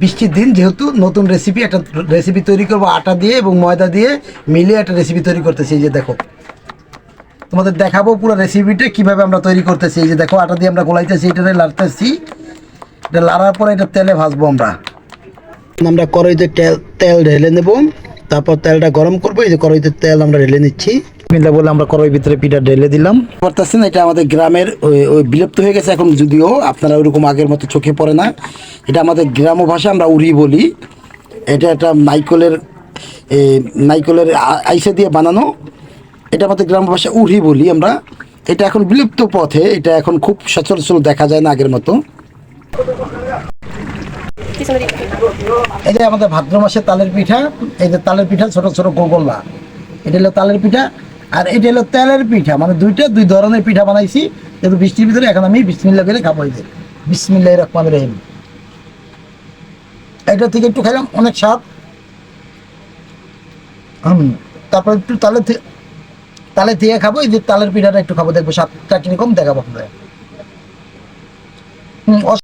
বৃষ্টির দিন যেহেতু নতুন রেসিপি একটা রেসিপি তৈরি করব, আটা দিয়ে এবং ময়দা দিয়ে মিলিয়ে একটা রেসিপি তৈরি করতেছি, এই যে দেখো। তোমাদের দেখাবো পুরো রেসিপিটা কীভাবে আমরা তৈরি করতেছি, এই যে দেখো, আটা দিয়ে আমরা গোলাইতেছি এটা লাড়তেছি। এটা লাড়ার পরে এটা তেলে ভাজবো আমরা। আমরা কড়াইতে তেল তেল ঢেলে নেব, তারপর তেলটা গরম করব, এই যে কড়াইতে তেল আমরা ঢেলে নিচ্ছি। মিলে বলে আমরা কড়াই ভিতরে পিঠা ঢেলে দিলাম। করতেছেন এটা আমাদের গ্রামের ওই- বিলুপ্ত হয়ে গেছে এখন যদিও, আপনারা ওইরকম আগের মতো চোখে পড়ে না। এটা আমাদের গ্রাম্য ভাষা, আমরা উড়ি বলি। এটা একটা নাইকলের নাইকলের আইসা দিয়ে বানানো। এটা আমাদের গ্রাম্য ভাষা উড়ি বলি আমরা। এটা এখন বিলুপ্ত পথে, এটা এখন খুব সচরাচর দেখা যায় না আগের মতো। এটা আমাদের ভাদ্র মাসে তালের পিঠা। এই যে তালের পিঠা, ছোট ছোট গোগল্লা। এটা হলো তালের পিঠা। আর এটা হলো তেলের পিঠা। মানে দুইটা, দুই ধরনের পিঠা বানাইছি। কিন্তু বৃষ্টির ভিতরে এখন আমি বিসমিল্লা করে খাব এই যে। বিসমিল্লাহ রহমান রহিম। এটা থেকে একটু খাইলাম, অনেক স্বাদ। হুম তারপর একটু তালে তালের থেকে খাব। এই যে তালের পিঠাটা একটু খাব, দেখব স্বাদটা কীরকম, দেখাবো আপনাদের।